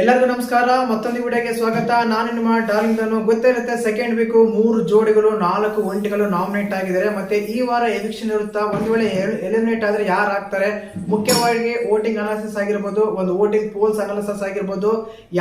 ಎಲ್ಲರಿಗೂ ನಮಸ್ಕಾರ. ಮತ್ತೊಂದು ವಿಡಿಯೋಗೆ ಸ್ವಾಗತ. ನಾನು ನಿಮ್ಮ ಡಾರ್ಲಿಂಗ್ ದನು ಗೊತ್ತಿರುತ್ತೆ ಸೆಕೆಂಡ್ ವೀಕ್ ಮೂರು ಜೋಡಿಗಳು, ನಾಲ್ಕು ಒಂಟಿಗಳು ನಾಮಿನೇಟ್ ಆಗಿದ್ದಾರೆ. ಮತ್ತೆ ಈ ವಾರ ಎಲೆಕ್ಷನ್ ಇರುತ್ತಾ? ಒಂದು ವೇಳೆ ಎಲಿಮಿನೇಟ್ ಆದ್ರೆ ಯಾರು ಆಗ್ತಾರೆ? ಮುಖ್ಯವಾಗಿ ವೋಟಿಂಗ್ ಅನಾಲಿಸಿಸ್ ಆಗಿರ್ಬೋದು, ಒಂದು ವೋಟಿಂಗ್ ಪೋಲ್ಸ್ ಅನಾಲಿಸಿಸ್ ಆಗಿರ್ಬೋದು,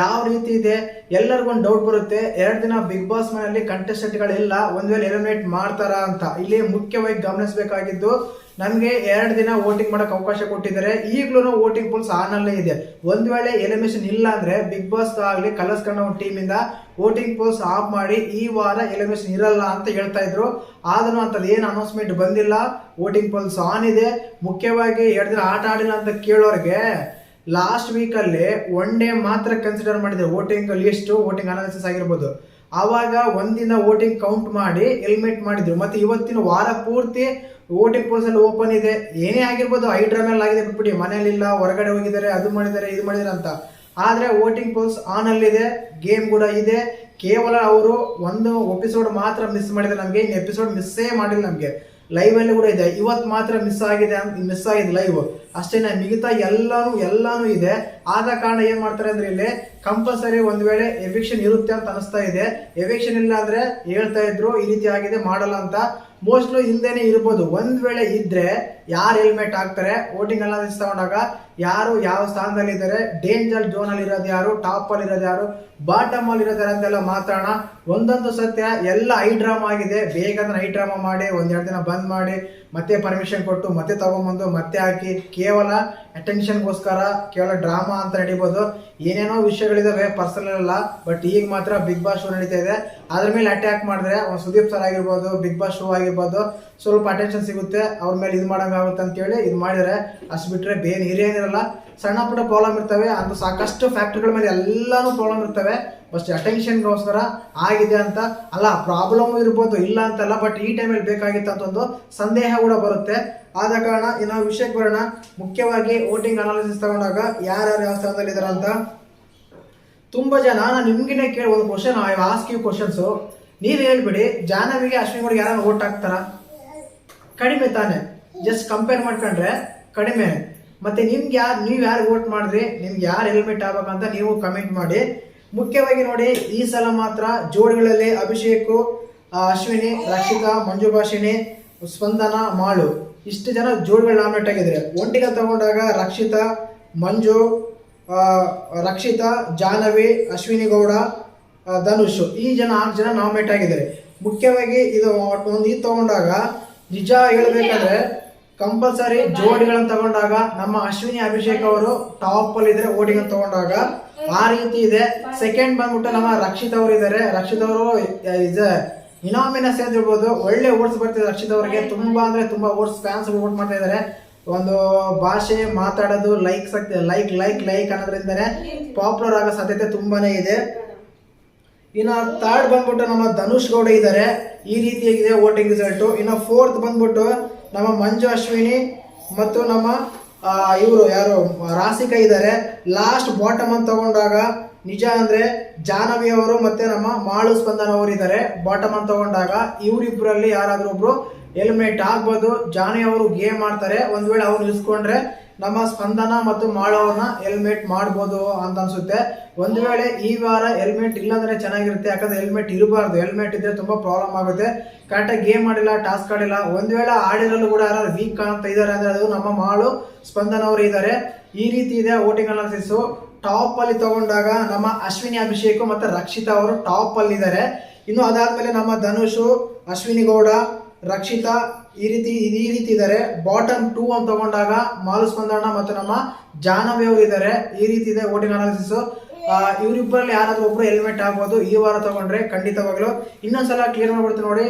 ಯಾವ ರೀತಿ ಇದೆ? ಎಲ್ಲರಿಗೂ ಒಂದು ಡೌಟ್ ಬರುತ್ತೆ. ಎರಡು ದಿನ ಬಿಗ್ ಬಾಸ್ ಮನೆಯಲ್ಲಿ ಕಂಟೆಸ್ಟೆಂಟ್ಗಳಿಲ್ಲ ಒಂದು ವೇಳೆ ಎಲಿಮಿನೇಟ್ ಮಾಡ್ತಾರಾ ಅಂತ. ಇಲ್ಲಿ ಮುಖ್ಯವಾಗಿ ಗಮನಿಸಬೇಕಾಗಿದ್ದು ನಮಗೆ ಎರಡು ದಿನ ವೋಟಿಂಗ್ ಮಾಡಕ್ ಅವಕಾಶ ಕೊಟ್ಟಿದ್ದಾರೆ. ಈಗಲೂ ವೋಟಿಂಗ್ ಪೂಲ್ಸ್ ಆನಲ್ಲೇ ಇದೆ. ಒಂದ್ ವೇಳೆ ಎಲಿಮಿನೇಷನ್ ಇಲ್ಲ ಅಂದರೆ ಬಿಗ್ ಬಾಸ್ ಆಗಲಿ ಕಲರ್ಸ್ ಕನ್ನಡ ಟೀಮ್ ಇಂದ ವೋಟಿಂಗ್ ಪೋಲ್ಸ್ ಆಫ್ ಮಾಡಿ ಈ ವಾರ ಎಲಿಮಿನೇಷನ್ ಇರಲ್ಲ ಅಂತ ಹೇಳ್ತಾ ಇದ್ರು. ಆದ್ರೂ ಅಂತದ್ದು ಏನು ಅನೌನ್ಸ್ಮೆಂಟ್ ಬಂದಿಲ್ಲ. ವೋಟಿಂಗ್ ಪೋಲ್ಸ್ ಆನ್ ಇದೆ. ಮುಖ್ಯವಾಗಿ ಎರಡು ದಿನ ಆಟ ಆಡಿಲ್ಲ ಅಂತ ಕೇಳೋರಿಗೆ ಲಾಸ್ಟ್ ವೀಕ್ ಅಲ್ಲಿ ಒನ್ ಡೇ ಮಾತ್ರ ಕನ್ಸಿಡರ್ ಮಾಡಿದೆ ವೋಟಿಂಗ್ ಲಿಸ್ಟ್ ವೋಟಿಂಗ್ ಅನಾಲಿಸಿಸ್ ಆಗಿರ್ಬೋದು. ಆವಾಗ ಒಂದಿನ ವೋಟಿಂಗ್ ಕೌಂಟ್ ಮಾಡಿ ಎಲಿಮಿನೇಟ್ ಮಾಡಿದ್ರು. ಮತ್ತೆ ಇವತ್ತಿನ ವಾರ ಪೂರ್ತಿ ವೋಟಿಂಗ್ ಪೋಲ್ಸ್ ಅಲ್ಲಿ ಓಪನ್ ಇದೆ. ಏನೇ ಆಗಿರ್ಬೋದು ಐಡ್ರಾ ಮೇಲೆ ಆಗಿದೆ ಬಿಟ್ಬಿಡಿ. ಮನೇಲಿಲ್ಲ ಹೊರಗಡೆ ಹೋಗಿದ್ದಾರೆ, ಅದು ಮಾಡಿದ್ದಾರೆ, ಇದು ಮಾಡಿದ್ದಾರೆ ಅಂತ. ಆದರೆ ವೋಟಿಂಗ್ ಪೋಲ್ಸ್ ಆನ್ ಅಲ್ಲಿದೆ ಗೇಮ್ ಕೂಡ ಇದೆ. ಕೇವಲ ಅವರು ಒಂದು ಎಪಿಸೋಡ್ ಮಾತ್ರ ಮಿಸ್ ಮಾಡಿದ್ದಾರೆ ನಮಗೆ, ಇನ್ನು ಎಪಿಸೋಡ್ ಮಿಸ್ಸೇ ಮಾಡಿಲ್ಲ ನಮಗೆ. ಲೈವ್ ಅಲ್ಲಿ ಕೂಡ ಇದೆ. ಇವತ್ತು ಮಾತ್ರ ಮಿಸ್ ಆಗಿದೆ ಮಿಸ್ ಆಗಿದೆ ಲೈವ್ ಅಷ್ಟೇನೆ ಮಿಗತಾ ಎಲ್ಲಾನು ಎಲ್ಲಾನು ಇದೆ. ಆದ ಕಾರಣ ಏನು ಮಾಡ್ತಾರೆ ಅಂದರೆ ಇಲ್ಲಿ ಕಂಪಲ್ಸರಿ ಒಂದ್ ವೇಳೆ ಎವಿಕ್ಷನ್ ಇರುತ್ತೆ ಅಂತ ಅನಿಸ್ತಾ ಇದೆ. ಎವಿಕ್ಷನ್ ಇಲ್ಲ ಅಂದ್ರೆ ಹೇಳ್ತಾ ಇದ್ರು, ಈ ರೀತಿ ಆಗಿದೆ, ಮಾಡಲ್ಲ ಅಂತ. ಮೋಸ್ಟ್ಲಿ ಹಿಂದೆನೆ ಇರ್ಬೋದು. ಒಂದ್ ವೇಳೆ ಇದ್ರೆ ಯಾರು ಹೆಲ್ಮೆಟ್ ಹಾಕ್ತಾರೆ ವೋಟಿಂಗ್ ಅನಾಲಿಸಿಸ್ ತಗೊಂಡಾಗ ಯಾರು ಯಾವ ಸ್ಥಾನದಲ್ಲಿ ಇದ್ದಾರೆ ಡೇಂಜರ್ ಝೋನಲ್ಲಿ ಇರೋದು ಯಾರು ಟಾಪ್ ಅಲ್ಲಿ ಇರೋದು ಯಾರು ಬಾಟಮ್ ಅಲ್ಲಿ ಯಾರು ಅಂತೆಲ್ಲ ಮಾತಾಡೋಣ. ಒಂದೊಂದು ಸತ್ಯ, ಎಲ್ಲ ಐ ಡ್ರಾಮಾ ಆಗಿದೆ. ಬೇಗ ಐ ಡ್ರಾಮಾ ಮಾಡಿ, ಒಂದೆರಡು ದಿನ ಬಂದ್ ಮಾಡಿ, ಮತ್ತೆ ಪರ್ಮಿಷನ್ ಕೊಟ್ಟು ಮತ್ತೆ ತಗೊಂಬಂದು, ಮತ್ತೆ ಹಾಕಿ. ಕೇವಲ ಅಟೆನ್ಷನ್ಗೋಸ್ಕರ ಕೇವಲ ಡ್ರಾಮಾ ಅಂತ ನಡಿಬೋದು. ಏನೇನೋ ವಿಷಯಗಳಿದಾವೆ ಪರ್ಸನಲ್ ಅಲ್ಲ ಬಟ್ ಈಗ ಮಾತ್ರ ಬಿಗ್ ಬಾಸ್ ಶೋ ನಡೀತಾ ಇದೆ. ಅದ್ರ ಮೇಲೆ ಅಟ್ಯಾಕ್ ಮಾಡಿದ್ರೆ ಸುದೀಪ್ ಸರ್ ಆಗಿರ್ಬೋದು ಬಿಗ್ ಬಾಸ್ ಶೋ ಆಗಿರ್ಬೋದು, ಸ್ವಲ್ಪ ಅಟೆನ್ಷನ್ ಸಿಗುತ್ತೆ. ಅವ್ರ ಮೇಲೆ ಇದು ಮಾಡೋಂಗಾಗುತ್ತೆ ಅಂತೇಳಿ ಇದು ಮಾಡಿದ್ರೆ, ಅಷ್ಟು ಬಿಟ್ರೆ ಬೇರೆ ಹಿರಿಯೇನಿರಲ್ಲ. ಸಣ್ಣ ಪುಟ್ಟ ಪ್ರಾಬ್ಲಮ್ ಇರ್ತವೆ, ಅಂತ ಸಾಕಷ್ಟು ಫ್ಯಾಕ್ಟ್ರಿಗಳ ಮೇಲೆ ಎಲ್ಲಾನು ಪ್ರಾಬ್ಲಮ್ ಇರ್ತವೆ. ಫಸ್ಟ್ ಅಟೆನ್ಷನ್ಗೋಸ್ಕರ ಆಗಿದೆ ಅಂತ, ಅಲ್ಲ ಪ್ರಾಬ್ಲಮ್ ಇರ್ಬೋದು, ಇಲ್ಲ ಅಂತಲ್ಲ ಬಟ್ ಈ ಟೈಮಲ್ಲಿ ಬೇಕಾಗಿತ್ತು ಅಂತ ಒಂದು ಸಂದೇಹ ಕೂಡ ಬರುತ್ತೆ. ಆದ ಕಾರಣ, ಇನ್ನು ವಿಷಯಕ್ಕೆ ಬರೋಣ. ಮುಖ್ಯವಾಗಿ ವೋಟಿಂಗ್ ಅನಾಲಿಸಿಸ್ ತಗೊಂಡಾಗ ಯಾರ್ಯಾರು ಯಾವ ಸ್ಥಾನದಲ್ಲಿ ಇದಾರೆ ಅಂತ. ತುಂಬ ಜನ, ನಾನು ನಿಮ್ಗಿನೇ ಕೇಳಿ ಒಂದು question I ask you questions ನೀವು ಹೇಳ್ಬಿಡಿ, ಜಾಹ್ನವಿಗೆ ಕೂಡ ಯಾರು ವೋಟ್ ಹಾಕ್ತಾರ? ಕಡಿಮೆ ತಾನೆ. ಜಸ್ಟ್ ಕಂಪೇರ್ ಮಾಡ್ಕೊಂಡ್ರೆ ಕಡಿಮೆ. ಮತ್ತೆ ನಿಮ್ಗೆ ಯಾರು ನೀವು ಯಾರು ವೋಟ್ ಮಾಡಿದ್ರಿ ನಿಮ್ಗೆ ಯಾರು ಹೆಲ್ಮೆಟ್ ಆಗ್ಬೇಕಂತ ನೀವು ಕಮೆಂಟ್ ಮಾಡಿ. ಮುಖ್ಯವಾಗಿ ನೋಡಿ, ಈ ಸಲ ಮಾತ್ರ ಜೋಡಿಗಳಲ್ಲಿ ಅಭಿಷೇಕ್ ಅಶ್ವಿನಿ, ರಕ್ಷಿತಾ ಮಂಜುಭಾಷಿಣಿ ಸ್ಪಂದನ, ಮಾಳು. ಇಷ್ಟು ಜನ ಜೋಡಿಗಳು ನಾಮಿನೇಟ್ ಆಗಿದ್ದಾರೆ. ಒಂಟಿಗೆ ತಗೊಂಡಾಗ ರಕ್ಷಿತಾ, ಮಂಜು ರಕ್ಷಿತಾ, ಜಾಹ್ನವಿ, ಅಶ್ವಿನಿ ಗೌಡ ಧನುಷ್. ಈ ಜನ ಆರು ಜನ ನಾಮಿನೇಟ್ ಆಗಿದ್ದಾರೆ. ಮುಖ್ಯವಾಗಿ ಇದು, ಒಂದು ಇದು ತಗೊಂಡಾಗ ನಿಜ ಹೇಳ್ಬೇಕಾದ್ರೆ ಕಂಪಲ್ಸರಿ ಜೋಡಿಗಳನ್ನು ತಗೊಂಡಾಗ ನಮ್ಮ ಅಶ್ವಿನಿ ಅಭಿಷೇಕ್ ಅವರು ಟಾಪ್ ಅಲ್ಲಿ ಇದ್ರೆ ಓಟಿಂಗ್ ತಗೊಂಡಾಗ ಆ ರೀತಿ ಇದೆ. ಸೆಕೆಂಡ್ ಬಂದ್ಬಿಟ್ಟು ನಮ್ಮ ರಕ್ಷಿತ್ ಅವರು ಇದ್ದಾರೆ ರಕ್ಷಿತ್ ಅವರು ಇಸ್ ಇನಾಮಿನಸ್ ಅಂತ ಹೇಳ್ಬೋದು ಒಳ್ಳೆ ಓಟ್ಸ್ ಬರ್ತಿದೆ ರಕ್ಷಿತ್ ಅವರಿಗೆ. ತುಂಬಾ ಅಂದ್ರೆ ತುಂಬಾ ಓಟ್ಸ್ ಫ್ಯಾನ್ಸ್ ಓಟ್ ಮಾಡ್ತಾ ಇದ್ದಾರೆ ಒಂದು ಭಾಷೆ ಮಾತಾಡೋದು ಲೈಕ್ ಲೈಕ್ ಲೈಕ್ ಲೈಕ್ ಅನ್ನೋದ್ರಿಂದನೇ ಪಾಪ್ಯುಲರ್ ಆಗೋ ಸಾಧ್ಯತೆ ತುಂಬಾನೇ ಇದೆ. ಇನ್ನು ಥರ್ಡ್ ಬಂದ್ಬಿಟ್ಟು ನಮ್ಮ ಧನುಷ್ ಗೌಡ ಇದ್ದಾರೆ ಈ ರೀತಿಯಾಗಿದೆ ವೋಟಿಂಗ್ ರಿಸಲ್ಟು ಇನ್ನು ಫೋರ್ತ್ ಬಂದ್ಬಿಟ್ಟು ನಮ್ಮ ಮಂಜು ಅಶ್ವಿನಿ ಮತ್ತು ನಮ್ಮ ಇವರು ಯಾರು ರಾಸಿಕಾ ಇದ್ದಾರೆ ಲಾಸ್ಟ್ ಬಾಟಮ್ ಅಂತ ತಗೊಂಡಾಗ ನಿಜ ಅಂದ್ರೆ ಜಾನವಿ ಅವರು ಮತ್ತೆ ನಮ್ಮ ಮಾಳು ಸ್ಪಂದನ ಅವರು ಇದ್ದಾರೆ ಬಾಟಮ್ ಅಂತ ತಗೊಂಡಾಗ ಇವರಿಬ್ಬರಲ್ಲಿ ಯಾರಾದರೂ ಒಬ್ಬರು ಎಲ್ಮೇಟ್ ಆಗ್ಬೋದು ಜಾಹ್ನವಿ ಅವರು ಗೇಮ್ ಮಾಡ್ತಾರೆ ಒಂದ್ ವೇಳೆ ಅವ್ರು ನಿಲ್ಸ್ಕೊಂಡ್ರೆ ನಮ್ಮ ಸ್ಪಂದನ ಮತ್ತು ಮಾಡೋನ ಹೆಲ್ಮೆಟ್ ಮಾಡ್ಬೋದು ಅಂತ ಅನ್ಸುತ್ತೆ. ಒಂದು ವೇಳೆ ಈ ವಾರ ಹೆಲ್ಮೆಟ್ ಇಲ್ಲಾಂದ್ರೆ ಚೆನ್ನಾಗಿರುತ್ತೆ, ಯಾಕಂದ್ರೆ ಹೆಲ್ಮೆಟ್ ಇರಬಾರ್ದು. ಹೆಲ್ಮೆಟ್ ಇದ್ರೆ ತುಂಬಾ ಪ್ರಾಬ್ಲಮ್ ಆಗುತ್ತೆ. ಕರೆಕ್ಟಾಗಿ ಗೇಮ್ ಮಾಡಿಲ್ಲ ಟಾಸ್ಕ್ ಆಡಿಲ್ಲ. ಒಂದ್ ವೇಳೆ ಆಡಿರಲ್ಲೂ ಕೂಡ ಯಾರು ವೀಕ್ ಕಾಣ್ತಾ ಇದಾರೆ ಅಂದ್ರೆ ಅದು ನಮ್ಮ ಮಾಳು ಸ್ಪಂದನ ಅವರು ಇದ್ದಾರೆ ಈ ರೀತಿ ಇದೆ ವೋಟಿಂಗ್ ಅನಾಲಿಸಿಸ್ ಟಾಪ್ ಅಲ್ಲಿ ತಗೊಂಡಾಗ ನಮ್ಮ ಅಶ್ವಿನಿ ಅಭಿಷೇಕ್ ಮತ್ತೆ ರಕ್ಷಿತಾ ಅವರು ಟಾಪ್ ಅಲ್ಲಿ ಇದ್ದಾರೆ ಇನ್ನು ಅದಾದ್ಮೇಲೆ ನಮ್ಮ ಧನುಷು, ಅಶ್ವಿನಿ ಗೌಡ ರಕ್ಷಿತಾ ಈ ರೀತಿ ಈ ರೀತಿ ಇದ್ದಾರೆ. ಬಾಟಮ್ ಟೂ ಅಂತ ತಗೊಂಡಾಗ ಮಾಲು ಸ್ಪಂದಣ್ಣ ಮತ್ತು ನಮ್ಮ ಜಾಹ್ನವಿ ಇದ್ದಾರೆ. ಈ ರೀತಿ ಇದೆ ವೋಟಿಂಗ್ ಅನಾಲಿಸಿಸ್ ಇವರಿಬ್ಬರಲ್ಲಿ ಯಾರಾದರೂ ಒಬ್ಬರು ಹೆಲ್ಮೆಟ್ ಆಗ್ಬೋದು, ಈ ವಾರ ತಗೊಂಡ್ರೆ ಖಂಡಿತವಾಗ್ಲು. ಇನ್ನೊಂದ್ಸಲ ಕ್ಲಿಯರ್ ಮಾಡ್ಬಿಡ್ತೀನಿ ನೋಡಿ.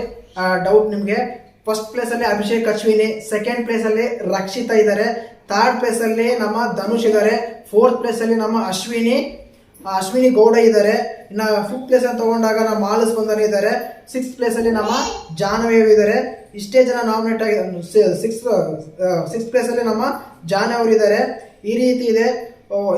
ಡೌಟ್ ನಿಮಗೆ. ಫಸ್ಟ್ ಪ್ಲೇಸಲ್ಲಿ ಅಭಿಷೇಕ್ ಅಶ್ವಿನಿ ಸೆಕೆಂಡ್ ಪ್ಲೇಸಲ್ಲಿ ರಕ್ಷಿತಾ ಇದ್ದಾರೆ. ಥರ್ಡ್ ಪ್ಲೇಸಲ್ಲಿ ನಮ್ಮ ಧನುಷ್ ಇದ್ದಾರೆ. ಫೋರ್ತ್ ಪ್ಲೇಸಲ್ಲಿ ನಮ್ಮ ಅಶ್ವಿನಿ ಅಶ್ವಿನಿ ಗೌಡ ಇದ್ದಾರೆ. ಇನ್ನ ಫಿಫ್ತ್ ಪ್ಲೇಸ್ ಅಲ್ಲಿ ತಗೊಂಡಾಗ ನಮ್ಮ ಆಲಸ್ ಸ್ಪಂದನ ಇದ್ದಾರೆ. ಸಿಕ್ಸ್ ಪ್ಲೇಸ್ ಅಲ್ಲಿ ನಮ್ಮ ಜಾಹ್ನವಿ ಅವರು ಇದ್ದಾರೆ. ಇಷ್ಟೇ ಜನ ನಾಮಿನೇಟ್ ಆಗಿ ಸಿಕ್ಸ್ ಸಿಕ್ಸ್ ಪ್ಲೇಸ್ ಅಲ್ಲಿ ನಮ್ಮ ಜಾಹ್ನವಿ ಇದ್ದಾರೆ. ಈ ರೀತಿ ಇದೆ.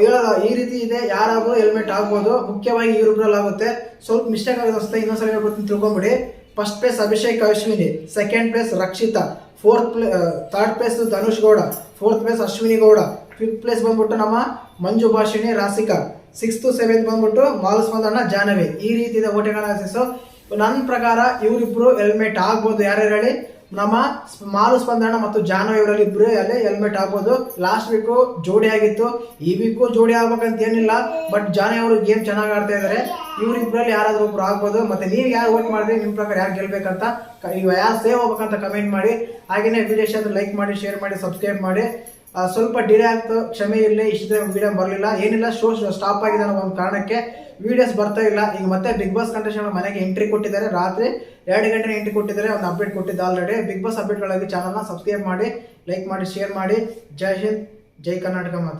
ಹೇಳೋ, ಈ ರೀತಿ ಇದೆ. ಯಾರಾದ್ರೂ ಹೆಲ್ಮೆಟ್ ಆಗ್ಬೋದು ಮುಖ್ಯವಾಗಿ ಇವ್ರಿಬ್ರಲ್ಲಿ ಆಗುತ್ತೆ. ಸ್ವಲ್ಪ ಮಿಸ್ಟೇಕ್ ಆಗುತ್ತೆ ಅಷ್ಟೇ. ಇನ್ನೊಂದ್ಸಲ ಹೇಳ್ಬಿಡ್ತೀನಿ ತಿಳ್ಕೊಂಬಿಡಿ. First place Abhishek, Ashwini. Second place Rakshita. Fourth play third place Dhanush Gowda. Fourth place Ashwini Gowda. Fifth place ಬಂದ್ಬಿಟ್ಟು ನಮ್ಮ ಮಂಜು ಭಾಷಿಣಿ, ರಾಸಿಕಾ. ಸಿಕ್ಸ್ತ್ ಸೆವೆಂತ್ ಬಂದ್ಬಿಟ್ಟು ಮಾಲ್ ಸ್ಪಂದನ ಜಾಹ್ನವಿ. ಈ ರೀತಿ ಇದೆ ಅನಾಲಿಸಿಸ್ ನನ್ನ ಪ್ರಕಾರ ಇವರಿಬ್ರು ಹೆಲ್ಮೆಟ್ ಆಗ್ಬೋದು. ಯಾರ್ಯಾರು ಹೇಳಿ? ನಮ್ಮ ಮಾಲು ಸ್ಪಂದನ ಮತ್ತು ಜಾಹ್ನವಿ ಇವರಲ್ಲಿ ಇಬ್ರು ಅಲ್ಲೇ ಹೆಲ್ಮೆಟ್ ಆಗ್ಬೋದು. ಲಾಸ್ಟ್ ವೀಕು ಜೋಡಿ ಆಗಿತ್ತು. ಈ ವೀಕು ಜೋಡಿ ಆಗ್ಬೇಕಂತ ಏನಿಲ್ಲ. ಬಟ್ ಜಾಹ್ನವಿ ಅವರು ಗೇಮ್ ಚೆನ್ನಾಗಿ ಆಡ್ತಾ ಇದಾರೆ. ಇವರಿಬ್ರಲ್ಲಿ ಯಾರಾದ್ರೂ ಒಬ್ರು ಆಗ್ಬೋದು. ಮತ್ತೆ ನೀವು ಯಾರು ವೋಟ್ ಮಾಡಿದ್ರಿ? ನಿಮ್ಮ ಪ್ರಕಾರ ಯಾರು ಗೆಲ್ಬೇಕಂತ? ಈಗ ಯಾರು ಸೇವ್ ಹೋಗ್ಬೇಕಂತ ಕಮೆಂಟ್ ಮಾಡಿ. ಹಾಗೇನೆ ವಿಡಿಯೋ ಲೈಕ್ ಮಾಡಿ ಶೇರ್ ಮಾಡಿ ಸಬ್ಸ್ಕ್ರೈಬ್ ಮಾಡಿ. ಸ್ವಲ್ಪ ಡಿಲೇ ಆಗ್ತು, ಕ್ಷಮೆ ಇರಲಿ, ಇಷ್ಟೇ ವಿಡಿಯೋ ಬರಲಿಲ್ಲ, ಏನಿಲ್ಲ ಶೋ ಸ್ಟಾಪ್ ಆಗಿದೆ ಅನ್ನೋ ಒಂದು ಕಾರಣಕ್ಕೆ ವೀಡಿಯೋಸ್ ಬರ್ತಾ ಇಲ್ಲ. ಈಗ ಮತ್ತೆ ಬಿಗ್ ಬಾಸ್ ಕಂಟೆಸ್ಟೆಂಟ್ ಮನೆಗೆ ಎಂಟ್ರಿ ಕೊಟ್ಟಿದ್ದಾರೆ. ರಾತ್ರಿ ಎರಡು ಗಂಟೆ ಎಂಟ್ರಿ ಕೊಟ್ಟಿದ್ದಾರೆ. ಒಂದು ಅಪ್ಡೇಟ್ ಕೊಟ್ಟಿದ್ದೆ ಆಲ್ರೆಡಿ ಬಿಗ್ ಬಾಸ್ ಅಪ್ಡೇಟ್ಗಳಾಗಿ ಚಾನಲ್ನ ಸಬ್ಸ್ಕ್ರೈಬ್ ಮಾಡಿ ಲೈಕ್ ಮಾಡಿ ಶೇರ್ ಮಾಡಿ. ಜೈ ಹಿಂದ್, ಜೈ ಕರ್ನಾಟಕ ಮಾತೆ.